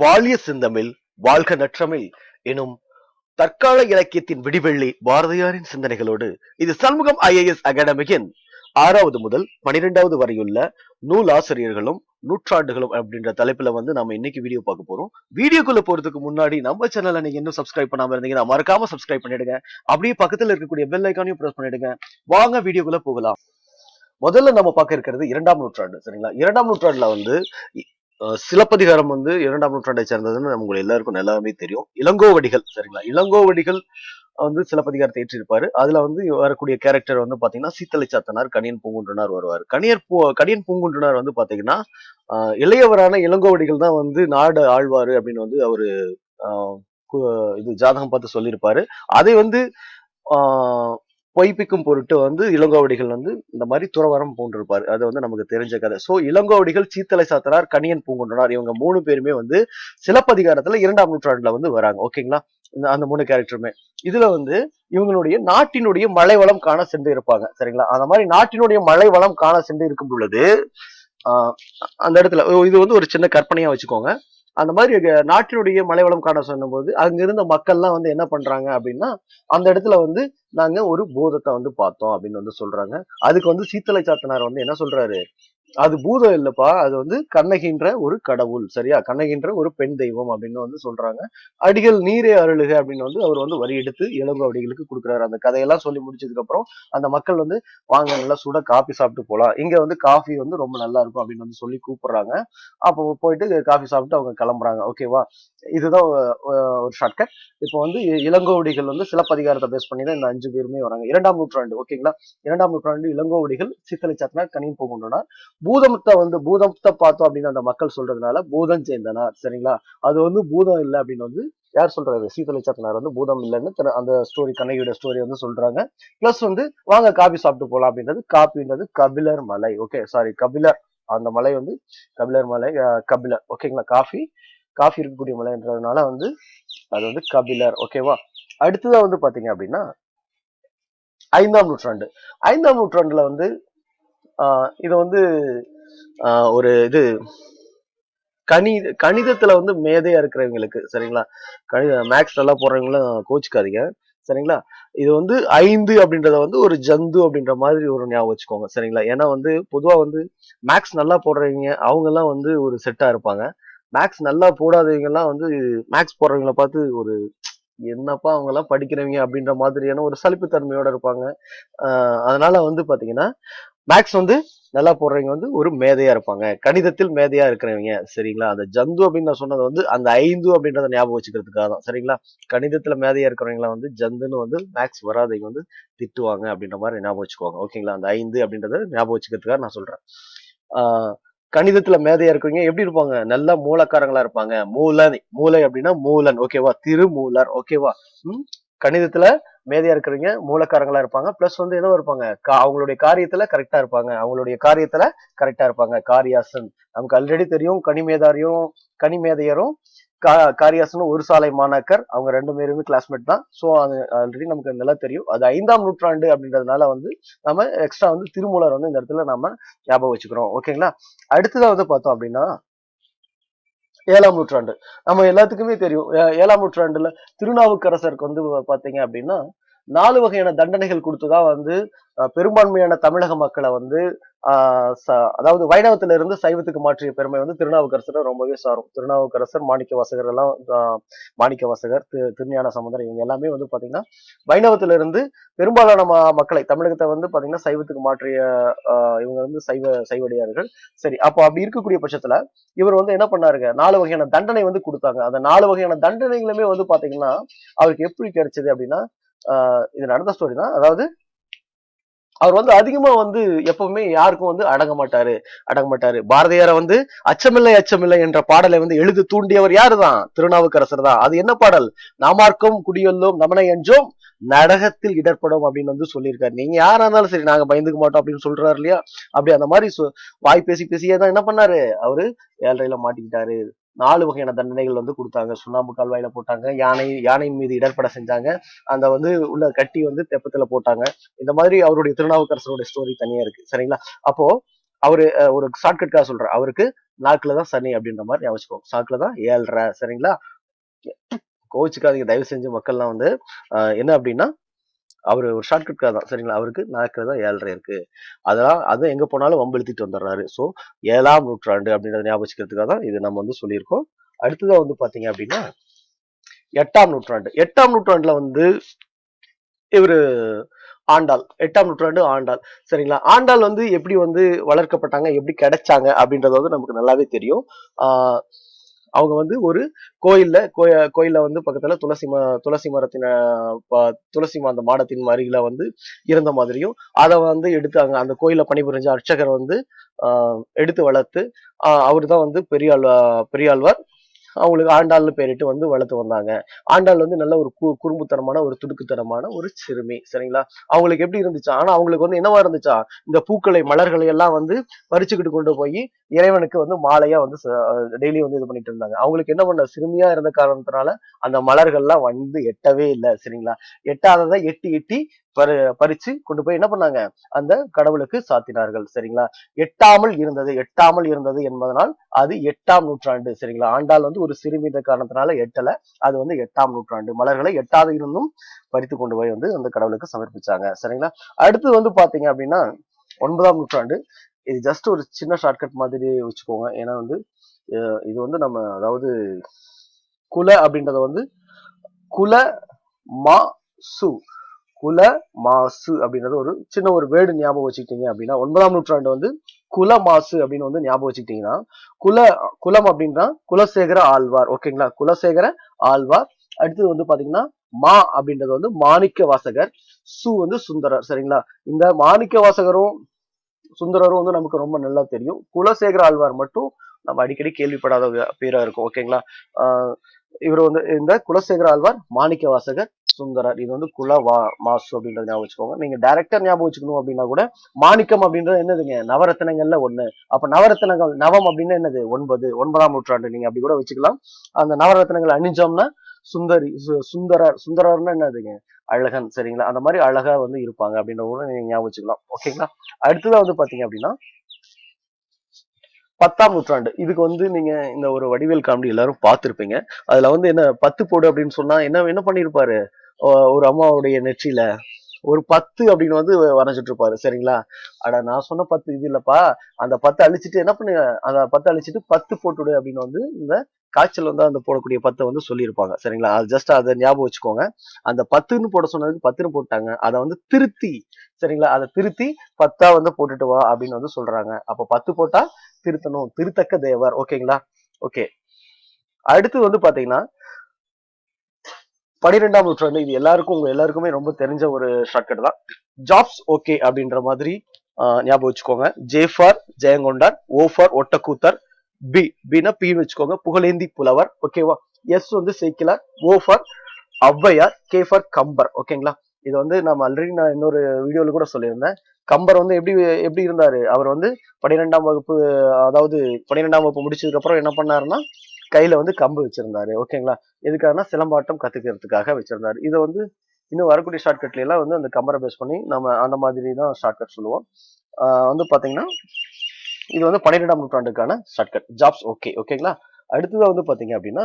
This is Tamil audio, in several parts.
வாழிய செந்தமிழ் வாழ்க நற்றமிழ் எனும் தற்கால இலக்கியத்தின் விடிவெள்ளி பாரதியாரின் சிந்தனைகளோடு இது சண்முகம் ஐஏஎஸ் அகாடமியின் ஆறாவது முதல் பனிரெண்டாவது வரையுள்ள நூல் ஆசிரியர்களும் நூற்றாண்டுகளும் அப்படின்ற தலைப்புல வந்து நம்ம இன்னைக்கு வீடியோ பார்க்க போறோம். வீடியோக்குள்ள போறதுக்கு முன்னாடி நம்ம சேனலை நீங்க இன்னும் சப்ஸ்கிரைப் பண்ணாம இருந்தீங்கன்னா மறக்காம சப்ஸ்கிரைப் பண்ணிடுங்க. அப்படியே பக்கத்துல இருக்கக்கூடிய பெல் ஐக்கானையும் பிரஸ் பண்ணிடுங்க. வாங்க வீடியோக்குள்ள போகலாம். முதல்ல நம்ம பார்க்க இருக்கிறது இரண்டாம் நூற்றாண்டு சரிங்களா? இரண்டாம் நூற்றாண்டுல வந்து சிலப்பதிகாரம் வந்து இரண்டாம் நூற்றாண்டை சேர்ந்ததுன்னு உங்களுக்கு எல்லாருக்கும் நல்லாவே தெரியும். இளங்கோவடிகள் சரிங்களா? இளங்கோவடிகள் வந்து சிலப்பதிகாரத்தை ஏற்றிருப்பாரு. அதுல வந்து வரக்கூடிய கேரக்டர் வந்து பாத்தீங்கன்னா சீத்தலை சாத்தனார் கணியன் பூங்குன்றனார் வருவார். கணியர் பூ கணியன் பூங்குன்றனார் வந்து பாத்தீங்கன்னா இளையவரான இளங்கோவடிகள் தான் வந்து நாடு ஆழ்வாரு அப்படின்னு வந்து அவரு கு- இது ஜாதகம் பார்த்து சொல்லியிருப்பாரு. அதை வந்து ஆஹ் பொய்ப்பிக்கும் பொருட்டு வந்து இளங்கோவடிகள் வந்து இந்த மாதிரி துறவரம் போன்றிருப்பாரு அது வந்து நமக்கு தெரிஞ்ச கதை. சோ இளங்கோவடிகள் சீத்தலை சாத்தனார் கணியன் பூங்குன்றனார் இவங்க மூணு பேருமே வந்து சிலப்பதிகாரத்துல இரண்டாம் நூற்றாண்டுல வந்து வராங்க. ஓகேங்களா இந்த அந்த மூணு கேரக்டருமே இதுல வந்து இவங்களுடைய நாட்டினுடைய மழை வளம் காண சென்று இருப்பாங்க. சரிங்களா? அந்த மாதிரி நாட்டினுடைய மழை வளம் காண சென்று இருக்கும் பொழுது ஆஹ் அந்த இடத்துல இது வந்து ஒரு சின்ன கற்பனையா வச்சுக்கோங்க. அந்த மாதிரி நாட்டினுடைய மலைவளம் காண சொன்னபோது அங்க இருந்த மக்கள்லாம் வந்து என்ன பண்றாங்க அப்படின்னா அந்த இடத்துல வந்து நாங்க ஒரு பூதத்தை வந்து பார்த்தோம் அப்படின்னு வந்து சொல்றாங்க. அதுக்கு வந்து சீத்தலை சாத்தனார் வந்து என்ன சொல்றாரு? அது பூதம் இல்லப்பா. அது வந்து கண்ணகின்ற ஒரு கடவுள். சரியா? கண்ணகின்ற ஒரு பெண் தெய்வம் அப்படின்னு வந்து சொல்றாங்க. அடிகள் நீரே அருளுக அப்படின்னு வந்து அவர் வந்து வரி எடுத்து இளங்கு அடிகளுக்கு கொடுக்குறாரு. அந்த கதையெல்லாம் சொல்லி முடிச்சதுக்கு அப்புறம் அந்த மக்கள் வந்து வாங்க நல்லா சுட காஃபி சாப்பிட்டு போலாம். இங்க வந்து காஃபி வந்து ரொம்ப நல்லா இருக்கும் அப்படின்னு வந்து சொல்லி கூப்பிடுறாங்க. அப்போ போயிட்டு காஃபி சாப்பிட்டு அவங்க கிளம்புறாங்க. ஓகேவா இதுதான் ஒரு ஷார்ட்கட் இப்போ வந்து இளங்கோவடிகள் வந்து சிலப்பதிகாரத்தை பேஸ் பண்ணி தான் இந்த அஞ்சு பேருமே வராங்க. இரண்டாம் நூற்றாண்டு. ஓகேங்களா? இரண்டாம் நூற்றாண்டு இளங்கோவடிகள் சித்தலை சாத்தனார் கணின் போகணும்னா பூதமத்தை வந்து பூதத்தை பார்த்தோம் அப்படின்னு அந்த மக்கள் சொல்றதுனால பூதம் சேர்ந்தனார் சரிங்களா? அது வந்து பூதம் இல்லை அப்படின்னு வந்து யார் சொல்றாரு? சீத்தலை சாத்தனார் வந்து பூதம் இல்லைன்னு தன- அந்த ஸ்டோரி கண்ணகியோட ஸ்டோரி வந்து சொல்றாங்க. பிளஸ் வந்து வாங்க காபி சாப்பிட்டு போலாம் அப்படின்றது காபின்றது கபிலர் மலை ஓகே சாரி கபிலர் அந்த மலை வந்து கபிலர் மலை கபிலர் ஓகேங்களா காஃபி காஃபி இருக்கக்கூடிய மலைன்றதுனால வந்து அது வந்து கபிலர் ஓகேவா அடுத்ததா வந்து பாத்தீங்க அப்படின்னா ஐந்தாம் நூற்றாண்டு. ஐந்தாம் நூற்றாண்டுல வந்து இது வந்து ஒரு இது கணி கணிதத்துல வந்து மேதையா இருக்கிறவங்களுக்கு சரிங்களா? கணித மேக்ஸ் நல்லா போடுறவங்களும் கோச்சுக்காதீங்க சரிங்களா? இது வந்து ஐந்து அப்படின்றத வந்து ஒரு ஜந்து அப்படின்ற மாதிரி ஒரு ஞாபகம் வச்சுக்கோங்க சரிங்களா? ஏன்னா வந்து பொதுவா வந்து மேக்ஸ் நல்லா போடுறவங்க அவங்க எல்லாம் வந்து ஒரு செட்டா இருப்பாங்க. மேக்ஸ் நல்லா போடாதவங்க எல்லாம் வந்து மேக்ஸ் போடுறவங்கள பார்த்து ஒரு என்னப்பா அவங்க எல்லாம் படிக்கிறவங்க? அப்படின்ற மாதிரியான ஒரு சலிப்புத்தன்மையோட இருப்பாங்க. அதனால வந்து பாத்தீங்கன்னா மேக்ஸ் வந்து நல்லா போடுறவங்க வந்து ஒரு மேதையா இருப்பாங்க. கணிதத்தில் மேதையா இருக்கிறவங்க. சரிங்களா? அந்த ஜந்து அப்படின்னு நான் சொன்னது வந்து அந்த ஐந்து அப்படின்றத ஞாபகம் வச்சுக்கிறதுக்காக தான். சரிங்களா? கணிதத்துல மேதையா இருக்கிறவங்களாம் வந்து ஜந்துன்னு வந்து மேக்ஸ் வராதவங்க வந்து திட்டுவாங்க அப்படின்ற மாதிரி ஞாபகம் வச்சுக்குவாங்க. ஓகேங்களா? அந்த ஐந்து அப்படின்றத ஞாபகம் வச்சுக்கிறதுக்காக நான் சொல்றேன். கணிதத்துல மேதையா இருக்கவங்க எப்படி இருப்பாங்க? நல்லா மூலக்காரங்களா இருப்பாங்க. மூலன். மூளை அப்படின்னா மூலன். ஓகேவா? திருமூலர். ஓகேவா? ம்? கணிதத்துல மேதையா இருக்கிறவங்க மூலக்காரங்களா இருப்பாங்க. பிளஸ் வந்து என்ன இருப்பாங்க? அவங்களுடைய காரியத்துல கரெக்டா இருப்பாங்க. அவங்களுடைய காரியத்துல கரெக்டா இருப்பாங்க. காரியாசன். நமக்கு ஆல்ரெடி தெரியும் கனிமேதாரியும் கனிமேதையரும் கா காரியாசனும் ஒரு சாலை மாணாக்கர். அவங்க ரெண்டு பேருமே கிளாஸ்மேட் தான். ஸோ அது ஆல்ரெடி நமக்கு நல்லா தெரியும். அது ஐந்தாம் நூற்றாண்டு அப்படின்றதுனால வந்து நம்ம எக்ஸ்ட்ரா வந்து திருமூலர் வந்து இந்த இடத்துல நம்ம ஞாபகம் வச்சுக்கிறோம். ஓகேங்களா அடுத்ததாக வந்து பார்த்தோம் அப்படின்னா ஏழாம் நூற்றாண்டு. நம்ம எல்லாத்துக்குமே தெரியும். ஏழாம் நூற்றாண்டுல திருநாவுக்கரசருக்கு வந்து பாத்தீங்க அப்படின்னா நாலு வகையான தண்டனைகள் கொடுத்துதான் வந்து அஹ், பெரும்பான்மையான தமிழக மக்களை வந்து ஆஹ் ச- அதாவது வைணவத்துல இருந்து சைவத்துக்கு மாற்றிய பெருமை வந்து திருநாவுக்கரசரை ரொம்பவே சாரும். திருநாவுக்கரசர் மாணிக்க வாசகர் எல்லாம் மாணிக்க வாசகர் தி- திருஞான சமுதர் இவங்க எல்லாமே வந்து பாத்தீங்கன்னா வைணவத்துல இருந்து பெரும்பாலான மக்களை தமிழகத்தை வந்து பாத்தீங்கன்னா சைவத்துக்கு மாற்றிய ஆஹ், இவங்க வந்து சைவ சைவடியார்கள். சரி அப்போ அப்படி இருக்கக்கூடிய பட்சத்துல இவர் வந்து என்ன பண்ணாருங்க நாலு வகையான தண்டனை வந்து கொடுத்தாங்க. அந்த நாலு வகையான தண்டனைகளுமே வந்து பாத்தீங்கன்னா அவருக்கு எப்படி கிடைச்சது அப்படின்னா இது நடந்த ஸ்டோரி தான். அதாவது அவர் வந்து அதிகமா வந்து எப்பவுமே யாருக்கும் வந்து அடங்க மாட்டாரு. அடங்க மாட்டாரு. பாரதியாரை வந்து அச்சமில்லை அச்சமில்லை என்ற பாடலை வந்து எழுதி தூண்டியவர் யாருதான்? திருநாவுக்கரசர் தான். அது என்ன பாடல்? நாமார்க்கும் குடியொல்லும் நமனை என்றும் நடகத்தில் இடர்படும் அப்படின்னு வந்து சொல்லியிருக்காரு. நீங்க யாரா இருந்தாலும் சரி நாங்க பயந்துக்க மாட்டோம் அப்படின்னு சொல்றாரு இல்லையா? அப்படி அந்த மாதிரி சொ- வாய் பேசி பேசியே தான் என்ன பண்ணாரு? அவரு ஏழரையில மாட்டிக்கிட்டாரு. நாலு வகையான தண்டனைகள் வந்து கொடுத்தாங்க. சுண்ணாம்பு கால்வாயில போட்டாங்க யானை யானை மீது இடர்பட செஞ்சாங்க. அந்த வந்து உள்ள கட்டி வந்து தெப்பத்துல போட்டாங்க. இந்த மாதிரி அவருடைய திருநாவுக்கரசருடைய ஸ்டோரி தனியா இருக்கு. சரிங்களா? அப்போ அவரு ஒரு ஷார்ட்கட்காக சொல்றேன் அவருக்கு நாக்குல தான் சனி அப்படின்ற மாதிரி ஞாபகம் வச்சுக்கோங்க சாக்குல தான் ஏழ்ரை சரிங்களா? கோவிச்சுக்காதீங்க. தயவு செஞ்சு மக்கள்லாம் வந்து ஆஹ் என்ன அப்படின்னா அவர் ஒரு ஷார்ட்கட்காக தான். சரிங்களா? அவருக்கு நடக்கிறது தான் ஏழரை இருக்கு. அதெல்லாம் அதை எங்க போனாலும் வம்பெழுத்திட்டு வந்துடுறாரு. ஸோ ஏழாம் நூற்றாண்டு அப்படின்றத ஞாபகத்துக்காக தான் இது நம்ம வந்து சொல்லியிருக்கோம். அடுத்ததா வந்து பார்த்தீங்க அப்படின்னா எட்டாம் நூற்றாண்டு. எட்டாம் நூற்றாண்டுல வந்து இவரு ஆண்டாள். எட்டாம் நூற்றாண்டு ஆண்டாள். சரிங்களா? ஆண்டாள் வந்து எப்படி வந்து வளர்க்கப்பட்டாங்க? எப்படி கிடைச்சாங்க? அப்படின்றது வந்து நமக்கு நல்லாவே தெரியும். ஆஹ் அவங்க வந்து ஒரு கோயில்ல கோய- கோயில்ல வந்து பக்கத்துல துளசி ம துளசி மரத்தின் ப- துளசி அந்த மாடத்தின் அருகில வந்து இருந்த மாதிரியும் அதை வந்து எடுத்து அங்க அந்த கோயில பணிபுரிஞ்ச அர்ச்சகர் வந்து எடுத்து வளர்த்து அவர் தான் வந்து பெரியாள் பெரியாழ்வார். அவங்களுக்கு ஆண்டாள்னு பேரிட்டு வந்து வளர்த்து வந்தாங்க. ஆண்டாள் வந்து நல்ல ஒரு கு குறும்புத்தனமான ஒரு துடுக்குத்தனமான ஒரு சிறுமி சரிங்களா? அவங்களுக்கு எப்படி இருந்துச்சா? ஆனா அவங்களுக்கு வந்து என்னவா இருந்துச்சா? இந்த பூக்களை மலர்களை எல்லாம் வந்து பறிச்சுக்கிட்டு கொண்டு போய் இறைவனுக்கு வந்து மாலையா வந்து டெய்லி வந்து இது பண்ணிட்டு இருந்தாங்க. அவங்களுக்கு என்ன பண்ண சிறுமியா இருந்த காரணத்தினால அந்த மலர்கள்லாம் வந்து எட்டவே இல்லை சரிங்களா? எட்டாததை எட்டி எட்டி பறி பறிச்சு கொண்டு போய் என்ன பண்ணாங்க? அந்த கடவுளுக்கு சாத்தினார்கள். சரிங்களா? எட்டாமல் இருந்தது. எட்டாமல் இருந்தது என்பதனால் அது எட்டாம் நூற்றாண்டு. சரிங்களா? ஆண்டாள் வந்து ஒரு சிறுமித காரணத்தினால எட்டல. அது வந்து எட்டாம் நூற்றாண்டு. மலர்களை எட்டாவது இருந்தும் பறித்து கொண்டு போய் வந்து அந்த கடவுளுக்கு சமர்ப்பிச்சாங்க. சரிங்களா? அடுத்து வந்து பாத்தீங்க அப்படின்னா ஒன்பதாம் நூற்றாண்டு. இது ஜஸ்ட் ஒரு சின்ன ஷார்ட்கட் மாதிரி வச்சுக்கோங்க. ஏன்னா வந்து இது வந்து நம்ம அதாவது குல அப்படின்றத வந்து குல மா சு. குல மாசு அப்படின்றது ஒரு சின்ன ஒரு வேர்டு ஞாபகம் வச்சுக்கிட்டீங்க அப்படின்னா ஒன்பதாம் நூற்றாண்டு வந்து குல மாசு அப்படின்னு வந்து ஞாபகம் வச்சுக்கிட்டீங்கன்னா குல குலம் அப்படின்னா குலசேகர ஆழ்வார். ஓகேங்களா? குலசேகர ஆழ்வார். அடுத்தது வந்து பாத்தீங்கன்னா மா அப்படின்றது வந்து மாணிக்க வாசகர் சு வந்து சுந்தரர். சரிங்களா? இந்த மாணிக்க வாசகரும் சுந்தரரும் வந்து நமக்கு ரொம்ப நல்லா தெரியும். குலசேகர ஆழ்வார் மட்டும் நம்ம அடிக்கடி கேள்விப்படாத பேரா இருக்கும். ஓகேங்களா? ஆஹ் இவர் வந்து இந்த குலசேகர ஆழ்வார் மாணிக்க வாசகர் சுந்தரர். இது வந்து குல வா மாசு அப்படின்றத ஞாபகம் வச்சுக்கோங்க. நீங்க டைரக்டா ஞாபகம் வச்சுக்கணும் அப்படின்னா கூட மாணிக்கம் அப்படின்றது என்னதுங்க? நவரத்னங்கள்ல ஒண்ணு. அப்ப நவரத்தினங்கள் நவம் அப்படின்னா என்னது? ஒன்பது ஒன்பதாம் நூற்றாண்டு. நீங்க அப்படி கூட வச்சுக்கலாம். அந்த நவரத்தினங்கள் அணிஞ்சோம்னா சுந்தரி சு- சுந்தரர் சுந்தரர்னா என்னதுங்க? அழகன் சரிங்களா? அந்த மாதிரி அழகா வந்து இருப்பாங்க அப்படின்ற கூட நீங்க ஞாபகம் வச்சுக்கலாம். ஓகேங்களா? அடுத்ததா வந்து பாத்தீங்க அப்படின்னா பத்தாம் நூற்றாண்டு. இதுக்கு வந்து நீங்க இந்த ஒரு வடிவேல் காமெடி எல்லாரும் பார்த்துருப்பீங்க. அதுல வந்து என்ன பத்து போடு அப்படின்னு சொன்னா என்ன என்ன பண்ணிருப்பாரு? ஒரு அம்மாவுடைய நெற்றியில? ஒரு பத்து அப்படின்னு வந்து வரைஞ்சிட்டு இருப்பாரு சரிங்களா? அட நான் சொன்ன பத்து இது இல்லப்பா. அந்த பத்து அழிச்சிட்டு என்ன பண்ணுங்க? அந்த பத்து அழிச்சிட்டு பத்து போட்டுடு அப்படின்னு வந்து இந்த காய்ச்சல் வந்து அந்த போடக்கூடிய பத்தை வந்து சொல்லியிருப்பாங்க. சரிங்களா? அது ஜஸ்ட் அதை ஞாபகம் வச்சுக்கோங்க. அந்த பத்துன்னு போட சொன்னதுக்கு பத்துன்னு போட்டாங்க. அதை வந்து திருத்தி. சரிங்களா? அதை திருத்தி பத்தா வந்து போட்டுட்டு வா அப்படின்னு வந்து சொல்றாங்க. அப்ப பத்து போட்டா திருத்தணும். திருத்தக்க தேவர். ஓகேங்களா? ஓகே. அடுத்து வந்து பாத்தீங்கன்னா பனிரெண்டாம் நூற்றாண்டு இது எல்லாருக்கும் உங்க எல்லாருக்குமே ரொம்ப தெரிஞ்ச ஒரு ஷார்ட்கட் தான். ஜாப்ஸ் ஓகே அப்படின்ற மாதிரி ஞாபகம் வச்சுக்கோங்க. J for Jayankondar O for Ottakoothar P பின்னா பி வச்சுக்கோங்க. புகழேந்தி புலவர் ஓகேவா எஸ் வந்து Sekkizhar O for Avvaiyar K for Kambar ஓகேங்களா இது வந்து நம்ம ஆல்ரெடி நான் இன்னொரு வீடியோல கூட சொல்லியிருந்தேன். கம்பர் வந்து எப்படி எப்படி இருந்தாரு? அவர் வந்து பன்னிரெண்டாம் வகுப்பு அதாவது பன்னிரெண்டாம் வகுப்பு முடிச்சதுக்கு அப்புறம் என்ன பண்ணாருன்னா கையில வந்து கம்பு வச்சிருந்தாரு. ஓகேங்களா எதுக்காகனா சிலம்பாட்டம் கத்துக்கிறதுக்காக வச்சிருந்தாரு. இதை வந்து இன்னும் வரக்கூடிய ஷார்ட்கட்ல எல்லாம் வந்து அந்த கம்பரை பேஸ் பண்ணி நம்ம அந்த மாதிரி தான் ஷார்ட்கட் சொல்லுவோம். வந்து பாத்தீங்கன்னா இது வந்து பன்னிரெண்டாம் நூற்றாண்டுக்கான ஷார்ட்கட் ஜாப்ஸ் ஓகே ஓகேங்களா அடுத்ததாக வந்து பாத்தீங்க அப்படின்னா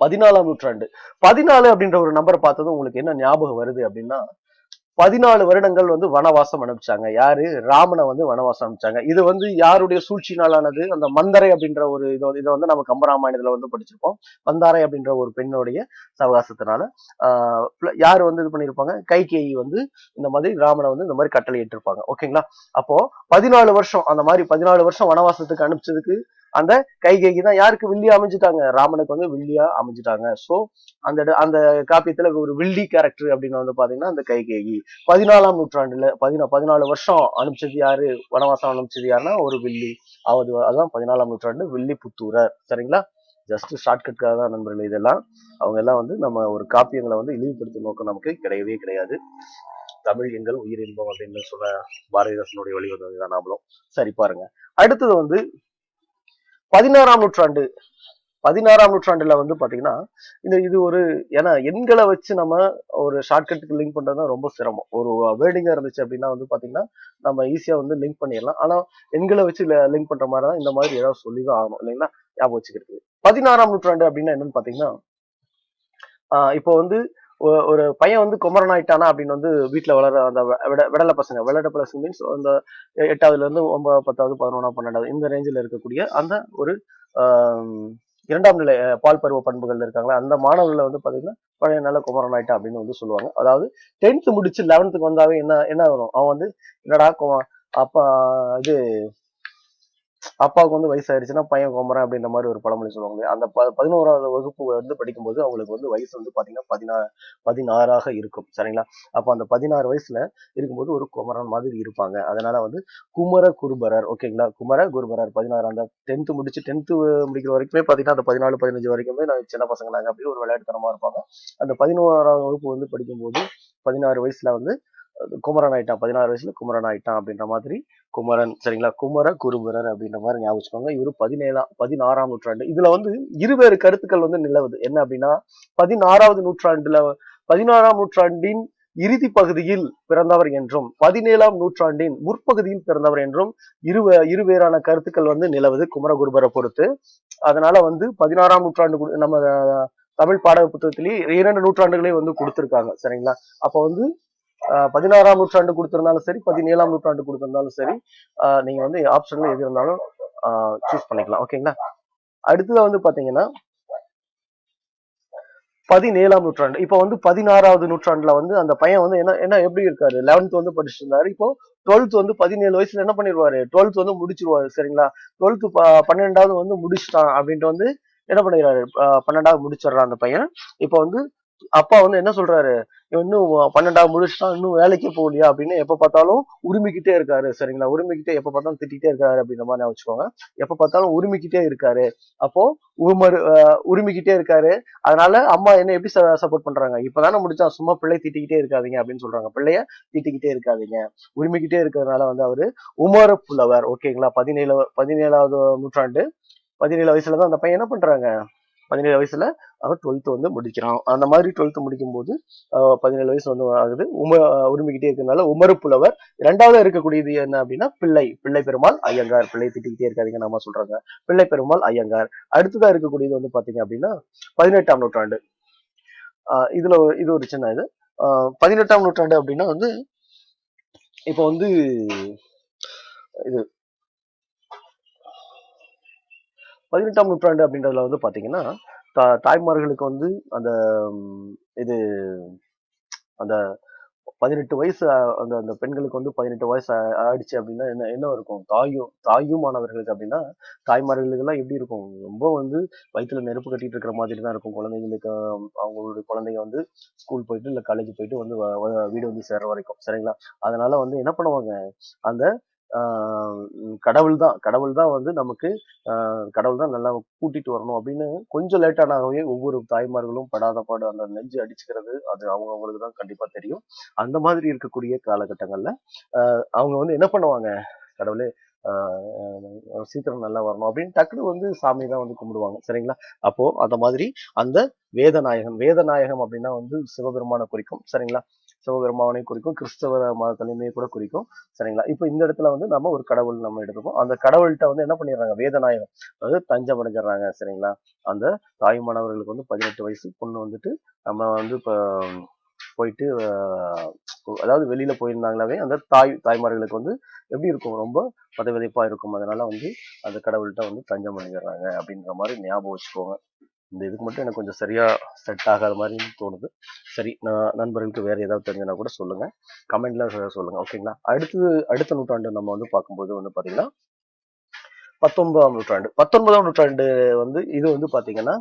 பதினாலாம் நூற்றாண்டு. பதினாலு அப்படின்ற ஒரு நம்பர் பார்த்ததும் உங்களுக்கு என்ன ஞாபகம் வருது அப்படின்னா பதினாலு வருடங்கள் வந்து வனவாசம் அனுப்பிச்சாங்க. யாரு? ராமனை வந்து வனவாசம் அனுப்பிச்சாங்க. இது வந்து யாருடைய சூழ்ச்சினாலானது அந்த மந்தரை அப்படின்ற ஒரு இதை இதை வந்து நம்ம கம்பராமாயணத்துல வந்து படிச்சிருப்போம். மந்தாரை அப்படின்ற ஒரு பெண்ணுடைய சவகாசத்தினால ஆஹ் யாரு யார் வந்து இது பண்ணியிருப்பாங்க கைகேயி வந்து இந்த மாதிரி ராமனை வந்து இந்த மாதிரி கட்டளை இட்டிருப்பாங்க. ஓகேங்களா? அப்போ பதினாலு வருஷம் அந்த மாதிரி பதினாலு வருஷம் வனவாசத்துக்கு அனுப்பிச்சதுக்கு அந்த கைகேயி தான் யாருக்கு வில்லியா அமைஞ்சிட்டாங்க? ராமனுக்கு வந்து வில்லியா அமைஞ்சிட்டாங்க. சோ அந்த அந்த காப்பியத்துல ஒரு வில்லி கேரக்டர் அப்படின்னு வந்து பாத்தீங்கன்னா அந்த கைகி பதினாலாம் நூற்றாண்டுல பதினா பதினாலு வருஷம் அனுப்பிச்சது யாரு? வனவாசம் அனுப்பிச்சது யாருன்னா ஒரு வில்லி. அவது அதான் பதினாலாம் நூற்றாண்டு வில்லி புத்தூரர். சரிங்களா? ஜஸ்ட் ஷார்ட்கட்காக தான் நண்பர்கள் இதெல்லாம். அவங்க எல்லாம் வந்து நம்ம ஒரு காப்பியங்களை வந்து இழிவுபடுத்தும் நோக்கம் நமக்கு கிடையவே கிடையாது. தமிழ் எங்கள் உயிர் இன்பம் அப்படின்னு சொன்ன பாரதிதாசனுடைய வழிவந்தது தான் நாமளும். சரி பாருங்க. அடுத்தது வந்து பதினாறாம் நூற்றாண்டு பதினாறாம் நூற்றாண்டுல வந்து பாத்தீங்கன்னா இந்த இது ஒரு ஏன்னா எண்களை வச்சு நம்ம ஒரு ஷார்ட்கட்டுக்கு லிங்க் பண்றதுதான் ரொம்ப சிரமம். ஒரு வேர்டிங்கா இருந்துச்சு அப்படின்னா வந்து பாத்தீங்கன்னா நம்ம ஈஸியா வந்து லிங்க் பண்ணிடலாம். ஆனா எண்களை வச்சு லிங்க் பண்ற மாதிரி தான் இந்த மாதிரி ஏதாவது சொல்லிதான் ஆகணும். இல்லைங்களா? ஞாபகம் வச்சுக்கிறது பதினாறாம் நூற்றாண்டு அப்படின்னா என்னன்னு பாத்தீங்கன்னா இப்போ வந்து ஒரு பையன் வந்து குமரன் ஆயிட்டானா அப்படின்னு வந்து வீட்டுல வளர அந்த விட- விடலை பசங்க. விளையாட பசங்க மீன்ஸ் அந்த எட்டாவதுல இருந்து ஒன்பது பத்தாவது பதினொன்றாவது பன்னெண்டாவது இந்த ரேஞ்சில் இருக்கக்கூடிய அந்த ஒரு இரண்டாம் நிலை பால் பருவ பண்புகள் இருக்காங்களா அந்த மாணவர்களை வந்து பாத்தீங்கன்னா பழைய நல்ல குமரன் ஆயிட்டா அப்படின்னு வந்து சொல்லுவாங்க. அதாவது டென்த்து முடிச்சு லெவன்த்துக்கு வந்தாவே என்ன என்ன வரும்? அவன் வந்து என்னடா அப்பா இது அப்பாவுக்கு வந்து வயசாயிருச்சுன்னா பையன் கோமரம் அப்படின்ற மாதிரி ஒரு பழமொழி சொல்லுவாங்க. அந்த ப- பதினோராவது வகுப்பு வந்து படிக்கும்போது அவங்களுக்கு வந்து வயசு வந்து பாத்தீங்கன்னா பதினா பதினாறாக இருக்கும். சரிங்களா? அப்போ அந்த பதினாறு வயசுல இருக்கும்போது ஒரு குமரன் மாதிரி இருப்பாங்க. அதனால வந்து குமர குருபரர் ஓகேங்களா? குமர குருபரர் பதினாறு அந்த டென்த் முடிச்சு டென்த் முடிக்கிற வரைக்குமே பாத்தீங்கன்னா அந்த பதினாலு பதினஞ்சு வரைக்குமே நான் சின்ன பசங்க நாங்க அப்படியே ஒரு விளையாட்டுத்தனமா இருப்பாங்க. அந்த பதினோராவது வகுப்பு வந்து படிக்கும்போது பதினாறு வயசுல வந்து குமரன் ஆயிட்டான் பதினாறு வயசுல குமரன் ஆயிட்டான் அப்படின்ற மாதிரி குமரன் சரிங்களா? குமர குருபரர் அப்படின்ற மாதிரி ஞாபகம் வச்சுக்கோங்க. இவரு பதினேழாம் பதினாறாம் நூற்றாண்டு. இதுல வந்து இருவேறு கருத்துக்கள் வந்து நிலவுது. என்ன அப்படின்னா பதினாறாவது நூற்றாண்டுல பதினாறாம் நூற்றாண்டின் இறுதி பகுதியில் பிறந்தவர் என்றும் பதினேழாம் நூற்றாண்டின் முற்பகுதியில் பிறந்தவர் என்றும் இரு இருவேறான கருத்துக்கள் வந்து நிலவுது குமரகுருபரை பொறுத்து. அதனால வந்து பதினாறாம் நூற்றாண்டு நம்ம தமிழ் பாடக புத்தகத்திலேயே இரண்டு நூற்றாண்டுகளே வந்து கொடுத்துருக்காங்க சரிங்களா? அப்ப வந்து பதினாறாம் நூற்றாண்டு கொடுத்திருந்தாலும் சரி பதினேழாம் நூற்றாண்டு கொடுத்திருந்தாலும் சரி நீங்க வந்து ஆப்ஷன்ல எது இருந்தாலும் சூஸ் பண்ணிக்கலாம். ஓகேங்களா அடுத்தது வந்து பாத்தீங்கன்னா பதினேழாம் நூற்றாண்டு. இப்போ வந்து பதினாறாவது நூற்றாண்டுல வந்து அந்த பையன் வந்து என்ன என்ன எப்படி இருக்காரு? லெவன்த் வந்து படிச்சுட்டு இருந்தாரு இப்போ டுவெல்த் வந்து பதினேழு வயசுல என்ன பண்ணிடுவாரு டுவெல்த் வந்து முடிச்சிருவாரு சரிங்களா? டுவெல்த் பன்னெண்டாவது வந்து முடிச்சிட்டான் அப்படின்ட்டு வந்து என்ன பண்ணிடுறாரு? பன்னெண்டாவது முடிச்சிடுறான் அந்த பையன். இப்போ வந்து அப்பா வந்து என்ன சொல்றாரு? இன்னும் பன்னெண்டாவது முடிச்சுட்டா இன்னும் வேலைக்கே போகலையா? அப்படின்னு எப்ப பார்த்தாலும் உரிமிக்கிட்டே இருக்காரு. சரிங்களா? உரிமிக்கிட்டே எப்ப பார்த்தாலும் திட்டிகிட்டே இருக்காரு அப்படின்ற மாதிரி வச்சுக்கோங்க. எப்ப பார்த்தாலும் உரிமிக்கிட்டே இருக்காரு. அப்போ உமர் உரிமிக்கிட்டே இருக்காரு. அதனால அம்மா என்ன எப்படி சப்போர்ட் பண்றாங்க? இப்பதானே முடிச்சா சும்மா பிள்ளை திட்டிக்கிட்டே இருக்காதீங்க அப்படின்னு சொல்றாங்க. பிள்ளைய திட்டிக்கிட்டே இருக்காதீங்க. உரிமிக்கிட்டே இருக்கிறதுனால வந்து அவரு உமர புலவர். ஓகேங்களா? பதினேழு பதினேழாவது நூற்றாண்டு பதினேழு வயசுல தான் அந்த பையன் என்ன பண்றாங்க? பதினேழு வயசுல அவன் டுவெல்த்து வந்து முடிக்கிறான். அந்த மாதிரி டுவெல்த்து முடிக்கும் போது பதினேழு வயசு வந்து ஆகுது. உம உரிமைக்கிட்டே இருக்கிறதுனால உமரு புலவர் ரெண்டாவது இருக்கக்கூடியது என்ன அப்படின்னா பிள்ளை. பிள்ளை பெருமாள் ஐயங்கார். பிள்ளை திட்டிக்கிட்டே இருக்காதிங்க நம்ம சொல்றாங்க பிள்ளை பெருமாள் ஐயங்கார். அடுத்ததா இருக்கக்கூடியது வந்து பாத்தீங்க அப்படின்னா பதினெட்டாம் நூற்றாண்டு. இதுல இது ஒரு சின்ன இது. பதினெட்டாம் நூற்றாண்டு அப்படின்னா வந்து இப்போ வந்து இது. பதினெட்டாம் நூற்றாண்டு அப்படின்றதுல வந்து பாத்தீங்கன்னா தா- தாய்மார்களுக்கு வந்து அந்த இது அந்த பதினெட்டு வயசு அந்த அந்த பெண்களுக்கு வந்து பதினெட்டு வயசு ஆயிடுச்சு அப்படின்னா என்ன என்ன இருக்கும்? தாயும் தாயுமானவர்களுக்கு அப்படின்னா தாய்மார்களுக்கெல்லாம் எப்படி இருக்கும்? ரொம்ப வந்து வயிற்றுல நெருப்பு கட்டிட்டு இருக்கிற மாதிரி தான் இருக்கும். குழந்தைங்களுக்கு அவங்களுடைய குழந்தைங்க வந்து ஸ்கூல் போயிட்டு இல்லை காலேஜ் போயிட்டு வந்து வ- வீடு வந்து சேர்ற வரைக்கும். சரிங்களா? அதனால வந்து என்ன பண்ணுவாங்க? அந்த கடவுள் தான் கடவுள் தான் வந்து நமக்கு ஆஹ் கடவுள் தான் நல்லா கூட்டிட்டு வரணும் அப்படின்னு கொஞ்சம் லேட்டானாகவே ஒவ்வொரு தாய்மார்களும் படாத பாடு அந்த நெஞ்சு அடிச்சுக்கிறது அது அவங்க அவங்களுக்கு தான் கண்டிப்பா தெரியும். அந்த மாதிரி இருக்கக்கூடிய காலகட்டங்கள்ல அவங்க வந்து என்ன பண்ணுவாங்க? கடவுளே ஆஹ் சீக்கிரம் நல்லா வரணும் அப்படின்னு டக்குனு வந்து சாமி தான் வந்து கும்பிடுவாங்க. சரிங்களா? அப்போ அந்த மாதிரி அந்த வேதநாயகம் வேதநாயகம் அப்படின்னா வந்து சிவபெருமான குறிக்கும். சரிங்களா? சிவபெருமானை குறிக்கும் கிறிஸ்தவ மதத்திலையுமே கூட குறிக்கும். சரிங்களா? இப்போ இந்த இடத்துல வந்து நம்ம ஒரு கடவுள் நம்ம எடுத்துக்கோம் அந்த கடவுள்கிட்ட வந்து என்ன பண்ணிடுறாங்க? வேதநாயகம். அதாவது தஞ்சம் அடைஞ்சிடுறாங்க. சரிங்களா? அந்த தாய் மாணவர்களுக்கு வந்து பதினெட்டு வயசு பொண்ணு வந்துட்டு நம்ம வந்து இப்போ போயிட்டு அதாவது வெளியில போயிருந்தாங்களாவே அந்த தாய் தாய்மார்களுக்கு வந்து எப்படி இருக்கும்? ரொம்ப பதவிதைப்பா இருக்கும். அதனால வந்து அந்த கடவுள்கிட்ட வந்து தஞ்சம் அடைஞ்சிடுறாங்க அப்படின்ற மாதிரி ஞாபகம் வச்சுக்கோங்க. இந்த இதுக்கு மட்டும் எனக்கு கொஞ்சம் சரியாக செட் ஆகாத மாதிரி தோணுது. சரி நான் நண்பர்களுக்கு வேறு ஏதாவது தெரிஞ்சுனா கூட சொல்லுங்கள் கமெண்டில் சொல்லுங்கள் ஓகேங்களா அடுத்தது அடுத்த நூற்றாண்டு நம்ம வந்து பார்க்கும்போது வந்து பார்த்தீங்கன்னா பத்தொன்பதாம் நூற்றாண்டு. பத்தொன்பதாம் நூற்றாண்டு வந்து இது வந்து பார்த்தீங்கன்னா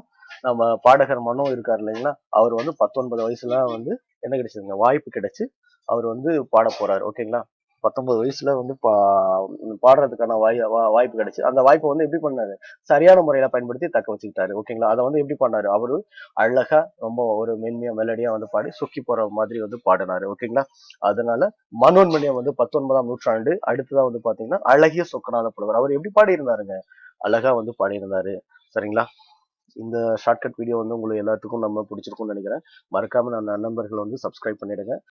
நம்ம பாடகர் மனோ இருக்கார் இல்லைங்களா? அவர் வந்து பத்தொன்பது வயசுலாம் வந்து என்ன கிடைச்சதுங்க? வாய்ப்பு கிடைச்சு அவர் வந்து பாட போறாரு. ஓகேங்களா பத்தொன்பது வயசுல வந்து பா பாடுறதுக்கான வாய் வா- வாய்ப்பு கிடைச்சு. அந்த வாய்ப்பை வந்து எப்படி பண்ணாரு? சரியான முறையில பயன்படுத்தி தக்க வச்சுக்கிட்டாரு. ஓகேங்களா? அதை வந்து எப்படி பண்ணாரு? அவரு அழகா ரொம்ப ஒரு மென்மையா மெலடியா வந்து பாடி சொக்கி போற மாதிரி வந்து பாடினாரு. ஓகேங்களா? அதனால மனோன்மணியம் வந்து பத்தொன்பதாம் நூற்றாண்டு அடுத்ததான் வந்து பாத்தீங்கன்னா அழகிய சொக்கநாத புலவர். அவர் எப்படி பாடி இருந்தாருங்க அழகா வந்து பாடியிருந்தாரு. சரிங்களா? இந்த ஷார்ட்கட் வீடியோ வந்து உங்களுக்கு எல்லாத்துக்கும் நம்ம பிடிச்சிருக்கும்னு நினைக்கிறேன். மறக்காம நான் நண்பர்கள் வந்து சப்ஸ்கிரைப் பண்ணிடுங்க.